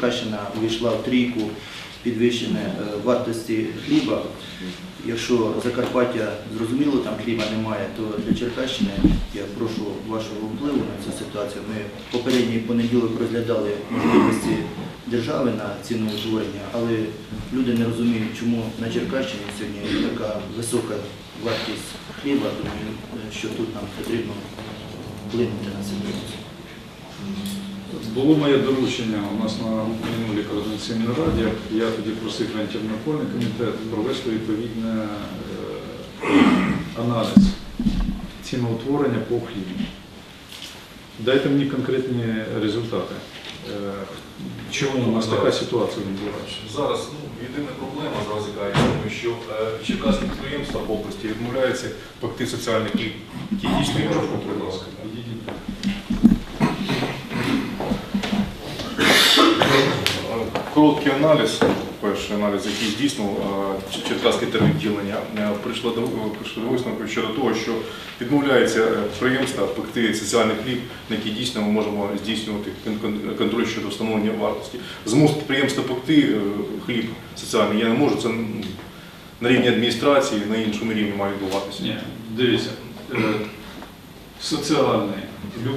Черкащина увійшла в трійку підвищення е, вартості хліба. Якщо Закарпаття зрозуміло, там хліба немає, то для Черкащини я прошу вашого впливу на цю ситуацію. Ми попередній понеділок розглядали можливості держави на ціноутворення, але люди не розуміють, чому на Черкащині сьогодні така висока вартість хліба, думаю, е, що тут нам потрібно вплинути на ситуацію. Було моє доручення у нас на минулій координаційній раді. Я тоді просив антимонопольний комітет провести відповідний е, аналіз ціноутворення по хлібу. Дайте мені конкретні результати. Е, Чому у нас така ситуація відбувається? Зараз ну, єдина проблема зараз яка, я думаю, що е, черкаські підприємства в області відмовляються пекти соціальний хліб, який дійсно можна контролювати. Короткий аналіз, перший аналіз, який здійснив е, Черкаське термідділення, е, прийшло до прийшло до висновку щодо того, що відмовляється е, підприємства пекти соціальний хліб, на який дійсно ми можемо здійснювати кон- кон- контроль щодо встановлення вартості. Змусити підприємства пекти е, хліб соціальний я не можу. Це на рівні адміністрації, на іншому рівні має відбуватися. Ні, дивіться, е, соціальний,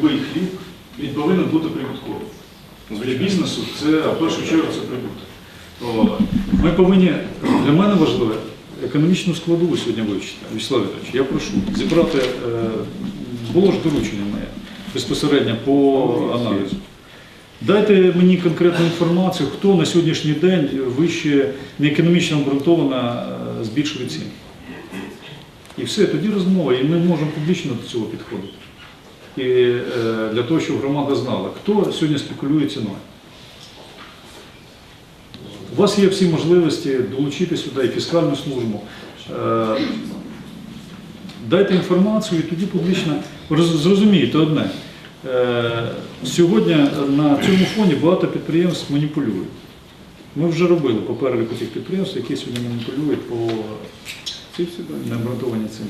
будь-який хліб, він повинен бути прибутковим. Для бізнесу це в першу чергу це прибуток. Ми повинні, для мене важливо, економічну складову сьогодні вивчити. Вячеслав Вікторович, я прошу зібрати, е, було ж доручення моє безпосередньо по аналізу. Дайте мені конкретну інформацію, хто на сьогоднішній день вище не економічно обґрунтовано е, збільшує ціни. І все, тоді розмова, і ми можемо публічно до цього підходити. І е, для того, щоб громада знала, хто сьогодні спекулює ціною. У вас є всі можливості долучити сюди і фіскальну службу. Е, Дайте інформацію і тоді публічно зрозумієте одне. Е, Сьогодні на цьому фоні багато підприємств маніпулюють. Ми вже робили по переліку тих підприємств, які сьогодні маніпулюють по необґрунтованій ціні.